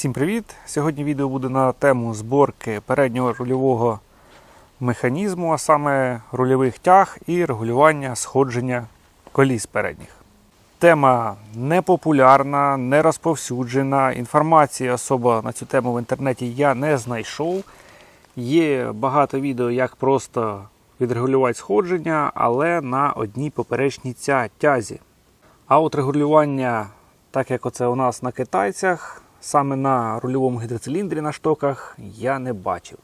Всім привіт! Сьогодні відео буде на тему зборки переднього рульового механізму, а саме рульових тяг і регулювання сходження коліс передніх. Тема непопулярна, не розповсюджена. Інформації особо на цю тему в інтернеті я не знайшов. Є багато відео, як просто відрегулювати сходження, але на одній поперечній тязі. А от регулювання, так як оце у нас на китайцях, саме на рульовому гідроциліндрі на штоках, я не бачив.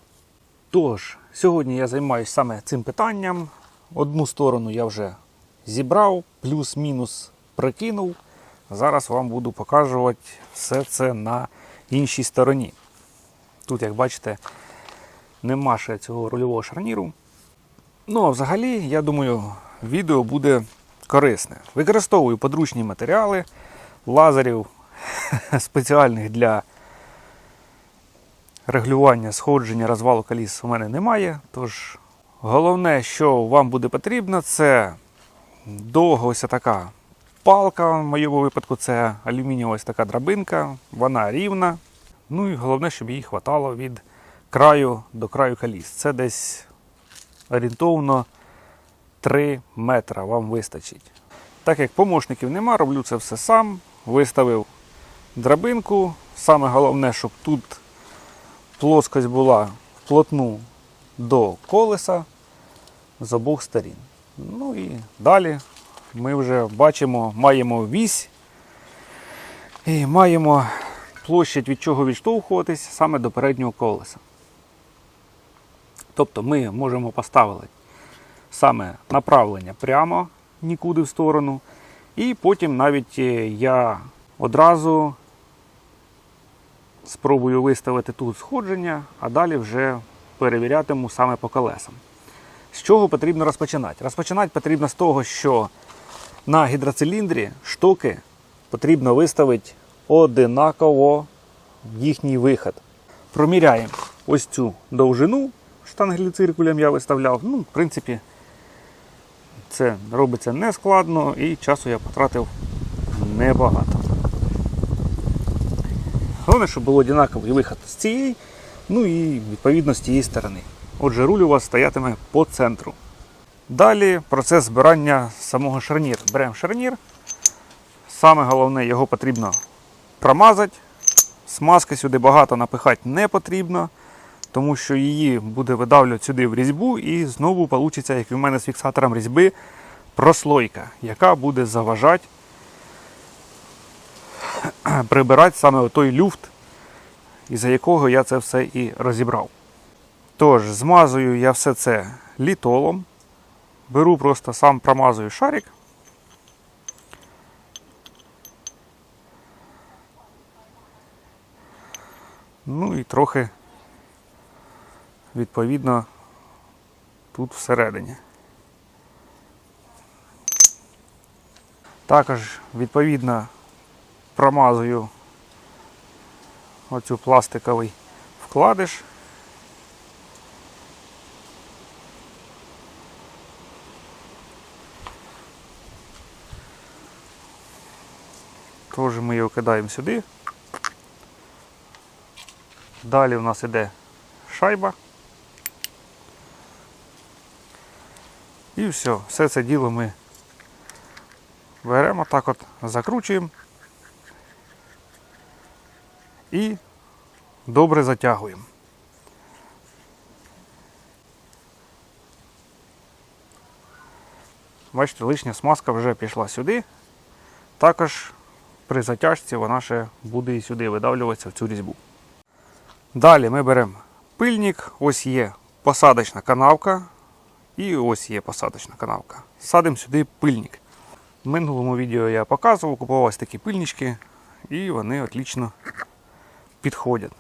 Тож, сьогодні я займаюся саме цим питанням. Одну сторону я вже зібрав, плюс-мінус прикинув. Зараз вам буду показувати все це на іншій стороні. Тут, як бачите, нема ще цього рульового шарніру. Ну, а взагалі, я думаю, відео буде корисне. Використовую подручні матеріали, лазерів спеціальних для регулювання сходження розвалу коліс у мене немає. Тож головне, що вам буде потрібно, це довга ось така палка. В моєму випадку це алюмінієва ось така драбинка, вона рівна. Ну і головне, щоб їй хватало від краю до краю коліс. Це десь орієнтовно 3 метра вам вистачить. Так як помощників нема, роблю це все сам. Виставив драбинку. Саме головне, щоб тут плоскость була вплотну до колеса з обох сторін. Ну і далі ми вже бачимо, маємо вісь і маємо площадь від чого відштовхуватись саме до переднього колеса. Тобто ми можемо поставити саме направлення прямо нікуди в сторону. І потім навіть е, я одразу спробую виставити тут сходження, а далі вже перевірятиму саме по колесам. З чого потрібно розпочинати? Розпочинати потрібно з того, що на гідроциліндрі штуки потрібно виставити одинаково їхній виход. Проміряємо ось цю довжину штангеліциркулем я виставляв. Ну, в принципі, це робиться не складно і часу я потратив небагато. Головне, щоб був однаковий виход з цієї, ну і відповідно з тієї сторони. Отже, руль у вас стоятиме по центру. Далі процес збирання самого шарніру. Беремо шарнір. Саме головне, його потрібно промазати. Смазки сюди багато напихати не потрібно, тому що її буде видавлювати сюди в різьбу, і знову вийде, як і в мене з фіксатором різьби, прослойка, яка буде заважати прибирати саме той люфт, із-за якого я це все і розібрав. Тож, змазую я все це літолом. Беру просто сам промазую шарик. Ну і трохи, відповідно, тут всередині. Також, відповідно, промазую оцю пластиковий вкладиш. Теж ми його кидаємо сюди. Далі у нас іде шайба. І все, все це діло ми беремо, так от закручуємо і добре затягуємо. Бачите, лишня смазка вже пішла сюди. Також при затяжці вона ще буде і сюди видавлюватися в цю різьбу. Далі ми беремо пильник, ось є посадочна канавка і ось є посадочна канавка. Садимо сюди пильник. В минулому відео я показував, купував такі пильнички і вони отлично підходять.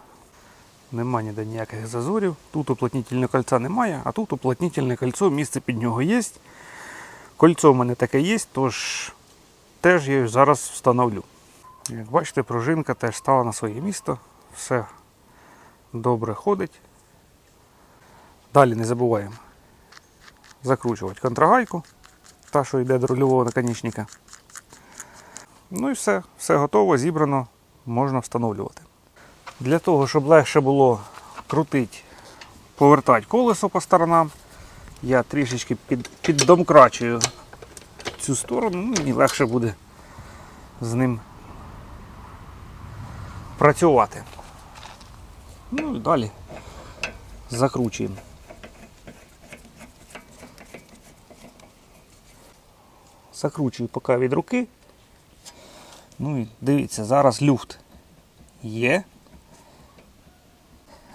Нема ніде ніяких зазорів. Тут уплотнительного кольця немає, а тут уплотнительне кольцо, місце під нього є. Кольцо в мене таке є, тож теж я зараз встановлю. Як бачите, пружинка теж стала на своє місто. Все добре ходить. Далі не забуваємо закручувати контрагайку, та, що йде до рульового наконечника. Ну і все, все готово, зібрано, можна встановлювати. Для того, щоб легше було крутити, повертати колесо по сторонам, я трішечки під, піддомкрачую цю сторону, ну, мені легше буде з ним працювати. Ну і далі закручуємо. Закручую поки від руки. Ну і дивіться, зараз люфт є.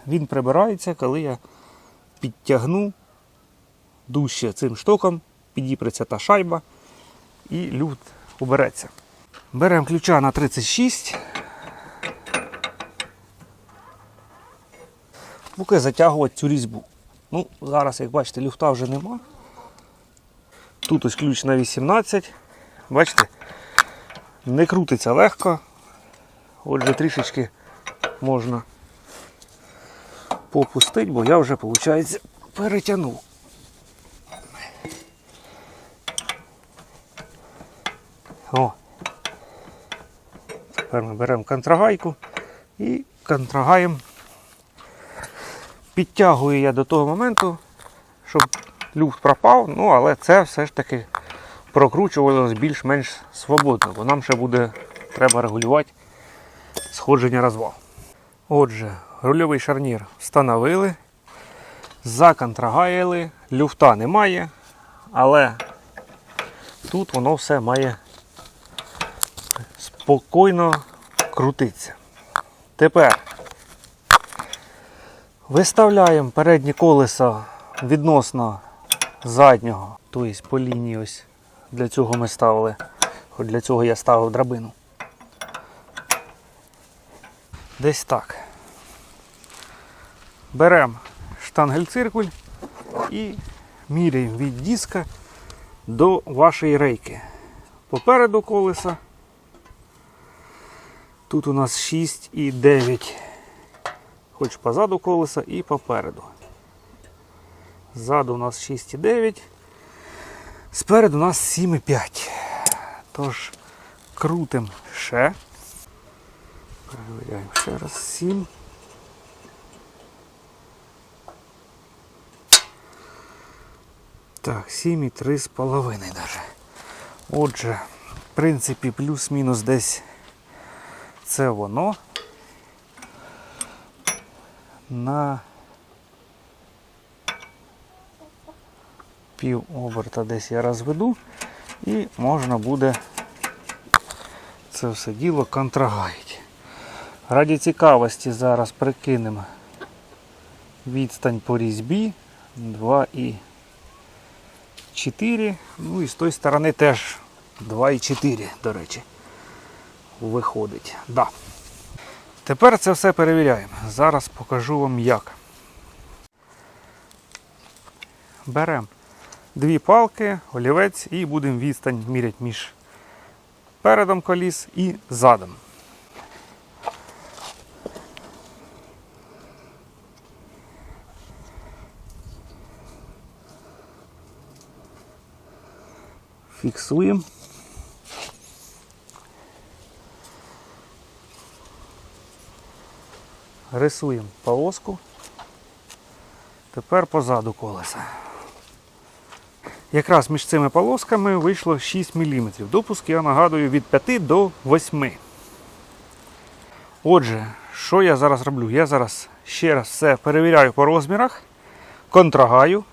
Він прибирається, коли я підтягну дужче цим штоком, підіпреться та шайба і люфт убереться. Беремо ключа на 36. Поки затягувати цю різьбу. Ну, зараз, як бачите, люфта вже нема. Тут ось ключ на 18. Бачите, не крутиться легко. Отже, трішечки можна попустити, бо я вже, виходить, перетягнув. О. Тепер ми беремо контрагайку і контрагаєм. Підтягую я до того моменту, щоб люфт пропав, ну але це все ж таки прокручувалось більш-менш свободно, бо нам ще буде треба регулювати сходження розвал. Отже, рульовий шарнір встановили, законтрагаяли, люфта немає, але тут воно все має спокійно крутитися. Тепер виставляємо переднє колесо відносно заднього, тобто по лінії ось для цього ми ставили. Хоч для цього я ставив драбину. Десь так. Беремо штангель-циркуль і міряємо від диска до вашої рейки. Попереду колеса. Тут у нас 6 і 9. Хоч позаду колеса і попереду. Ззаду у нас 6,9. Спереду у нас 7,5. Тож крутим ще. Перевіряємо ще раз 7. Так, 7,3 з даже. Отже, в принципі, плюс-мінус десь це воно. На пів оберта десь я розведу і можна буде це все діло контрагаїти. Раді цікавості зараз прикинемо відстань по різьбі 2,4. Ну і з тої сторони теж 2,4, до речі, виходить. Да. Тепер це все перевіряємо. Зараз покажу вам як. Беремо дві палки, олівець і будемо відстань міряти між передом коліс і задом. Фіксуємо. Рисуємо полоску. Тепер позаду колеса. Якраз між цими полосками вийшло 6 мм. Допуск, я нагадую, від 5 до 8. Отже, що я зараз роблю? Я зараз ще раз все перевіряю по розмірах, контрагаю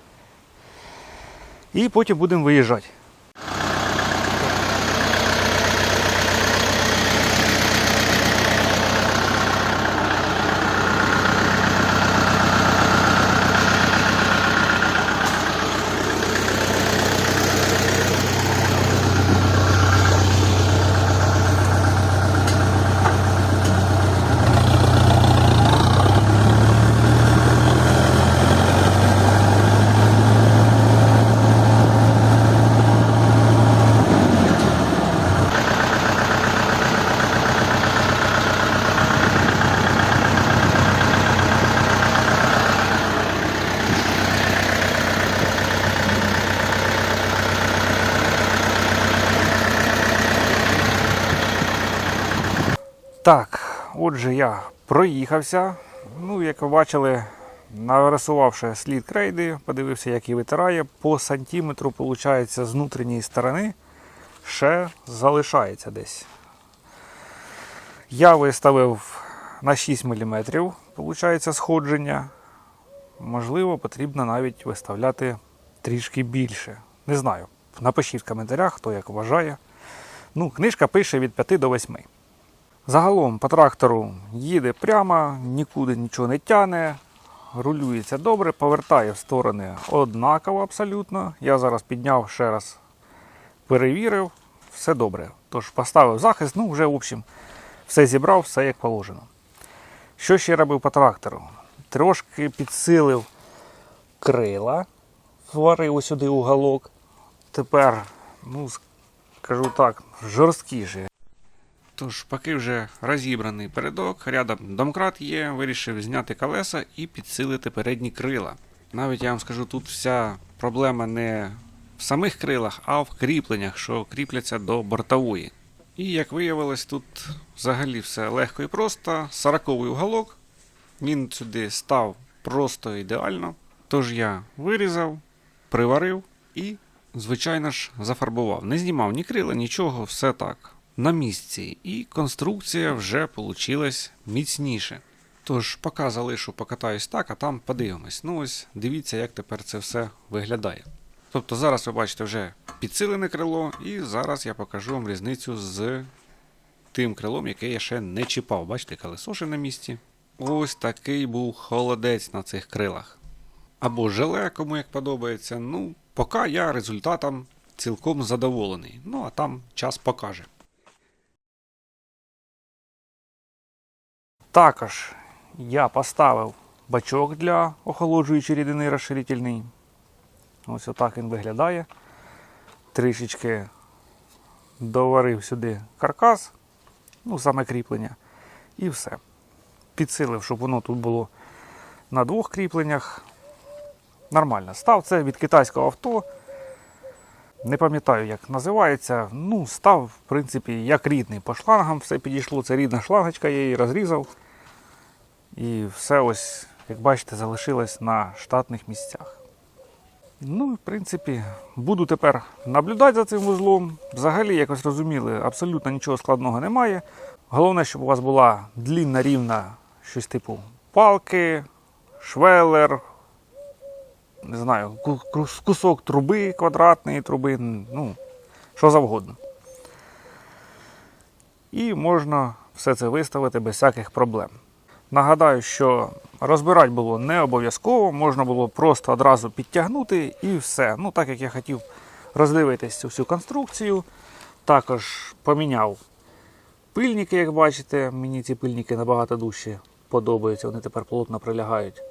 і потім будемо виїжджати. Так, отже, я Проїхався. Ну, як ви бачили, нарисувавши слід крейди, подивився, як і витирає. По сантиметру, виходить, з внутрішньої сторони ще залишається десь. Я виставив на 6 мм, виходить, сходження. Можливо, потрібно навіть виставляти трішки більше. Не знаю. Напишіть в коментарях, хто як вважає. Ну, книжка пише від 5 до 8. Загалом по трактору їде прямо, нікуди нічого не тяне, рулюється добре, повертає в сторони однаково абсолютно. Я зараз підняв ще раз, перевірив, все добре. Тож поставив захист, ну вже в общем, все зібрав, все як положено. Що ще робив по трактору? Трошки підсилив крила, зварив сюди уголок. Тепер, ну, скажу так, жорсткіше. Тож, поки вже розібраний передок, рядом домкрат є, вирішив зняти колеса і підсилити передні крила. Навіть я вам скажу, тут вся проблема не в самих крилах, а в кріпленнях, що кріпляться до бортової. І як виявилось, тут взагалі все легко і просто. Сороковий уголок. Він сюди став просто ідеально. Тож я вирізав, приварив і, звичайно ж, зафарбував. Не знімав ні крила, нічого, все так. На місці. І конструкція вже получилась міцніше. Тож, поки залишу, покатаюсь так, а там подивимось. Ну ось дивіться, як тепер це все виглядає. Тобто зараз ви бачите вже підсилене крило, і зараз я покажу вам різницю з тим крилом, яке я ще не чіпав. Бачите, колесо ще на місці. Ось такий був холодець на цих крилах. Або желе, кому як подобається. Ну, поки я результатом цілком задоволений. Ну, а там час покаже. Також я поставив бачок для охолоджуючої рідини розширительний. Ось отак він виглядає. Трішечки доварив сюди каркас, ну, саме кріплення, і все. Підсилив, щоб воно тут було на двох кріпленнях. Нормально. Став це від китайського авто. Не пам'ятаю, як називається. Ну, став, в принципі, як рідний. По шлангам все підійшло. Це рідна шлангочка, я її розрізав. І все ось, як бачите, залишилось на штатних місцях. Ну, в принципі, буду тепер наблюдати за цим вузлом. Взагалі, як ви зрозуміли, абсолютно нічого складного немає. Головне, щоб у вас була длінна, рівна щось типу палки, швелер, не знаю, ку- ку- кусок труби, квадратної труби, ну, що завгодно. І можна все це виставити без всяких проблем. Нагадаю, що розбирати було не обов'язково, можна було просто одразу підтягнути і все. Ну, так як я хотів роздивитись всю конструкцію, також поміняв пильники, як бачите. Мені ці пильники набагато дужче подобаються, вони тепер плотно прилягають.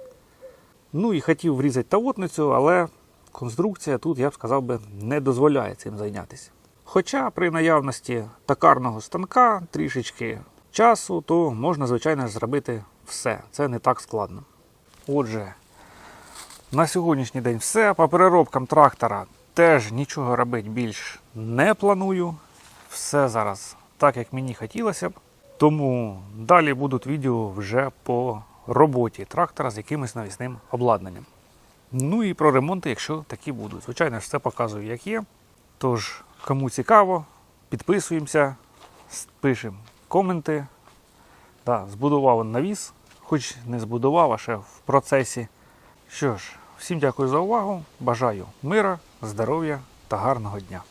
Ну і хотів врізати тавотницю, але конструкція тут, я б сказав би, не дозволяє цим зайнятися. Хоча при наявності токарного станка трішечки часу, то можна, звичайно, зробити все. Це не так складно. Отже, на сьогоднішній день все. По переробкам трактора теж нічого робити більш не планую. Все зараз так, як мені хотілося б. Тому далі будуть відео вже по роботі трактора з якимось навісним обладнанням. Ну і про ремонти, якщо такі будуть. Звичайно ж, все показую, як є. Тож, кому цікаво, підписуємося, пишемо коменти. Да, збудував навіс, хоч не збудував, а ще в процесі. Що ж, всім дякую за увагу. Бажаю мира, здоров'я та гарного дня.